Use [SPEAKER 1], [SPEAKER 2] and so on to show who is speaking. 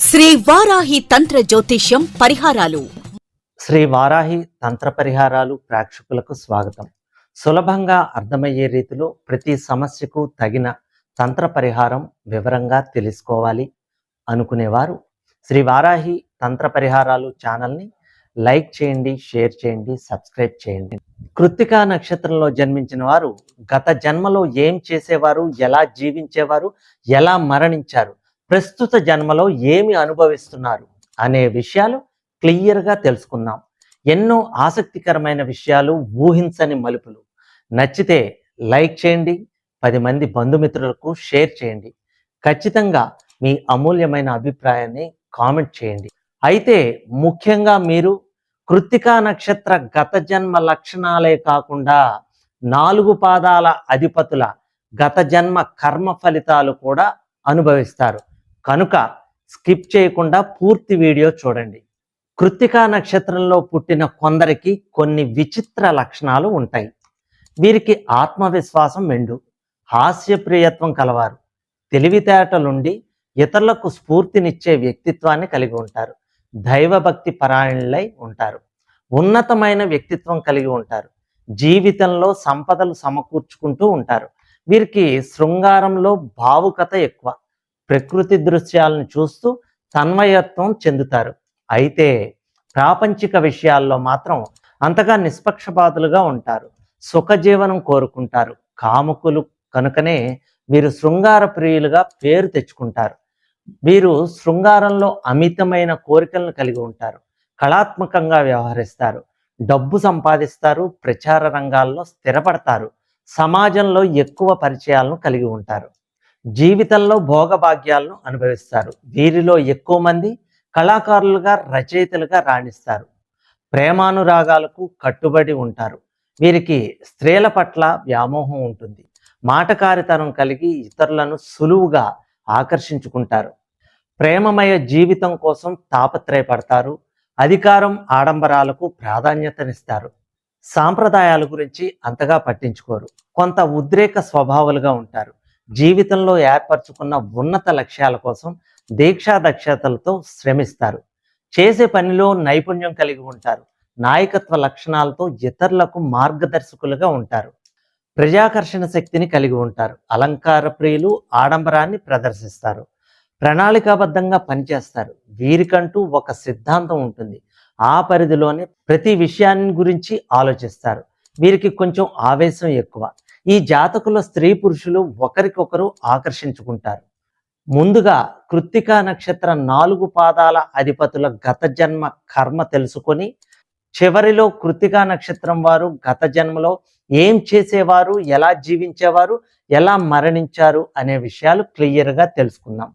[SPEAKER 1] శ్రీ వారాహి తంత్ర జ్యోతిష్యం పరిహారాలు.
[SPEAKER 2] శ్రీ వారాహి తంత్ర పరిహారాలు ప్రేక్షకులకు స్వాగతం. సులభంగా అర్థమయ్యే రీతిలో ప్రతి సమస్యకు తగిన తంత్ర పరిహారం వివరంగా తెలుసుకోవాలి అనుకునేవారు. శ్రీ వారాహి తంత్ర పరిహారాలు ఛానల్ని లైక్ చేయండి షేర్ చేయండి సబ్స్క్రైబ్ చేయండి. కృత్తికా నక్షత్రంలో జన్మించిన వారు గత జన్మలో ఏం చేసేవారు ఎలా జీవించేవారు ఎలా మరణించారు ప్రస్తుత జన్మలో ఏమి అనుభవిస్తున్నారు అనే విషయాలు క్లియర్గా తెలుసుకుందాం. ఎన్నో ఆసక్తికరమైన విషయాలు ఊహించని మలుపులు. నచ్చితే లైక్ చేయండి పది మంది బంధుమిత్రులకు షేర్ చేయండి. ఖచ్చితంగా మీ అమూల్యమైన అభిప్రాయాన్ని కామెంట్ చేయండి. అయితే ముఖ్యంగా మీరు కృత్తికా నక్షత్ర గత జన్మ లక్షణాలే కాకుండా నాలుగు పాదాల అధిపతుల గత జన్మ కర్మ ఫలితాలు కూడా అనుభవిస్తారు. కనుక స్కిప్ చేయకుండా పూర్తి వీడియో చూడండి. కృత్తికా నక్షత్రంలో పుట్టిన కొందరికి కొన్ని విచిత్ర లక్షణాలు ఉంటాయి. వీరికి ఆత్మవిశ్వాసం మెండు హాస్యప్రియత్వం కలవారు. తెలివితేటలుండి ఇతరులకు స్ఫూర్తినిచ్చే వ్యక్తిత్వాన్ని కలిగి ఉంటారు. దైవభక్తి పరాయణులై ఉంటారు. ఉన్నతమైన వ్యక్తిత్వం కలిగి ఉంటారు. జీవితంలో సంపదలు సమకూర్చుకుంటూ ఉంటారు. వీరికి శృంగారంలో భావుకత ఎక్కువ. ప్రకృతి దృశ్యాలను చూస్తూ తన్మయత్వం చెందుతారు. అయితే ప్రాపంచిక విషయాల్లో మాత్రం అంతగా నిష్పక్షపాతులుగా ఉంటారు. సుఖజీవనం కోరుకుంటారు. కాముకులు కనుకనే వీరు శృంగార ప్రియులుగా పేరు తెచ్చుకుంటారు. వీరు శృంగారంలో అమితమైన కోరికలను కలిగి ఉంటారు. కళాత్మకంగా వ్యవహరిస్తారు. డబ్బు సంపాదిస్తారు. ప్రచార రంగాల్లో స్థిరపడతారు. సమాజంలో ఎక్కువ పరిచయాలను కలిగి ఉంటారు. జీవితంలో భోగభాగ్యాలను అనుభవిస్తారు. వీరిలో ఎక్కువ మంది కళాకారులుగా రచయితలుగా రాణిస్తారు. ప్రేమానురాగాలకు కట్టుబడి ఉంటారు. వీరికి స్త్రీల పట్ల వ్యామోహం ఉంటుంది. మాటకారితనం కలిగి ఇతరులను సులువుగా ఆకర్షించుకుంటారు. ప్రేమమయ జీవితం కోసం తాపత్రయపడతారు. అధికారం ఆడంబరాలకు ప్రాధాన్యతనిస్తారు. సాంప్రదాయాల గురించి అంతగా పట్టించుకోరు. కొంత ఉద్రేక స్వభావాలుగా ఉంటారు. జీవితంలో ఏర్పరచుకున్న ఉన్నత లక్ష్యాల కోసం దీక్షా దక్షతలతో శ్రమిస్తారు. చేసే పనిలో నైపుణ్యం కలిగి ఉంటారు. నాయకత్వ లక్షణాలతో ఇతరులకు మార్గదర్శకులుగా ఉంటారు. ప్రజాకర్షణ శక్తిని కలిగి ఉంటారు. అలంకార ప్రియులు ఆడంబరాన్ని ప్రదర్శిస్తారు. ప్రణాళికాబద్ధంగా పనిచేస్తారు. వీరికంటూ ఒక సిద్ధాంతం ఉంటుంది. ఆ పరిధిలోనే ప్రతి విషయాన్ని గురించి ఆలోచిస్తారు. వీరికి కొంచెం ఆవేశం ఎక్కువ. ఈ జాతకుల స్త్రీ పురుషులు ఒకరికొకరు ఆకర్షించుకుంటారు. ముందుగా కృత్తికా నక్షత్ర నాలుగు పాదాల అధిపతుల గత జన్మ కర్మ తెలుసుకొని చివరిలో కృత్తికా నక్షత్రం వారు గత జన్మలో ఏం చేసేవారు ఎలా జీవించేవారు ఎలా మరణించారు అనే విషయాలు క్లియర్గా తెలుసుకుందాం.